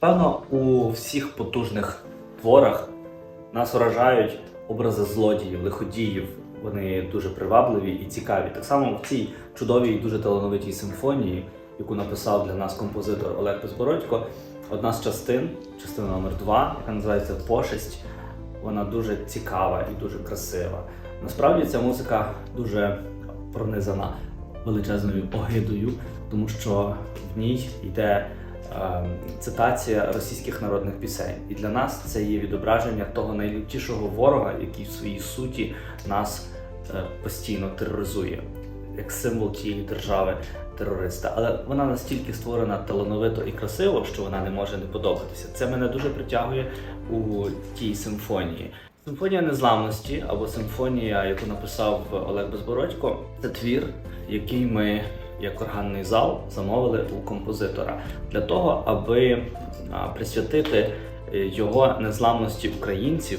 Певно, у всіх потужних творах нас вражають образи злодіїв, лиходіїв. Вони дуже привабливі і цікаві. Так само в цій чудовій, дуже талановитій симфонії, яку написав для нас композитор Олег Безбородько, одна з частин, частина номер 2 яка називається Пошесть. Вона дуже цікава і дуже красива. Насправді ця музика дуже пронизана величезною огидою, тому що в ній йде цитація російських народних пісень. І для нас це є відображення того найлютішого ворога, який в своїй суті нас е, постійно тероризує, як символ тієї держави терориста. Але вона настільки створена талановито і красиво, що вона не може не подобатися. Це мене дуже притягує у тій симфонії. Симфонія незламності або симфонія, яку написав Олег Безбородько, це твір, який ми, як органний зал, замовили у композитора для того, аби присвятити е, його незламності українців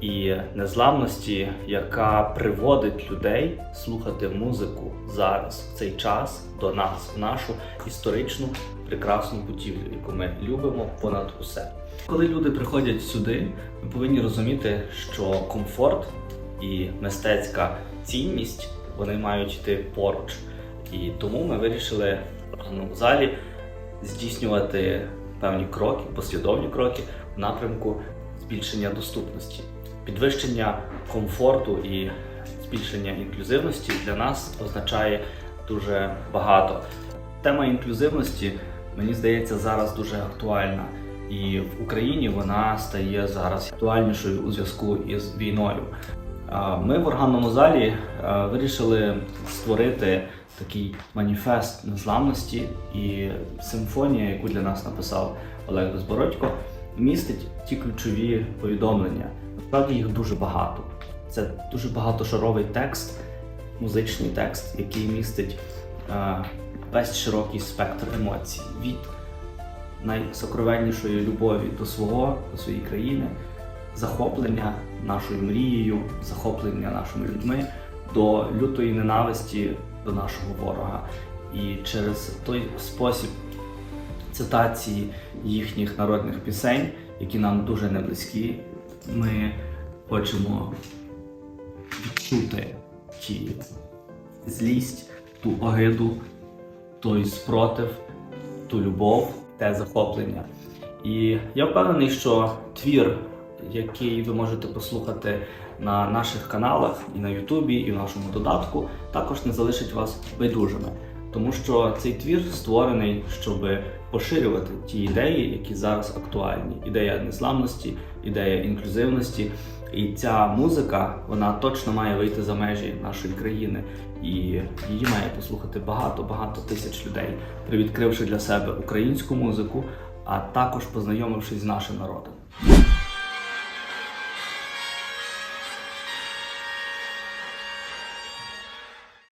і незламності, яка приводить людей слухати музику зараз в цей час до нас, в нашу історичну прекрасну будівлю, яку ми любимо понад усе. Коли люди приходять сюди, ми повинні розуміти, що комфорт і мистецька цінність вони мають йти поруч. І тому ми вирішили в органному залі здійснювати певні кроки, послідовні кроки в напрямку збільшення доступності, підвищення комфорту і збільшення інклюзивності для нас означає дуже багато. Тема інклюзивності, мені здається, зараз дуже актуальна. І в Україні вона стає зараз актуальнішою у зв'язку із війною. Ми в органному залі вирішили створити такий маніфест незламності, і симфонія, яку для нас написав Олег Безбородько, містить ті ключові повідомлення. Насправді їх дуже багато. Це дуже багатошаровий текст, музичний текст, який містить е, весь широкий спектр емоцій від найсокровеннішої любові до свого, до своєї країни, захоплення нашою мрією, захоплення нашими людьми, до лютої ненависті до нашого ворога. І через той спосіб цитації їхніх народних пісень, які нам дуже не близькі, ми хочемо відчути ті злість, ту огиду, той спротив, ту любов, те захоплення. І я впевнений, що твір, який ви можете послухати на наших каналах і на Ютубі, і в нашому додатку, також не залишить вас байдужими. Тому що цей твір створений, щоб поширювати ті ідеї, які зараз актуальні: ідея незламності, ідея інклюзивності. І ця музика вона точно має вийти за межі нашої країни, і її має послухати багато-багато тисяч людей, привідкривши для себе українську музику, а також познайомившись з нашим народом.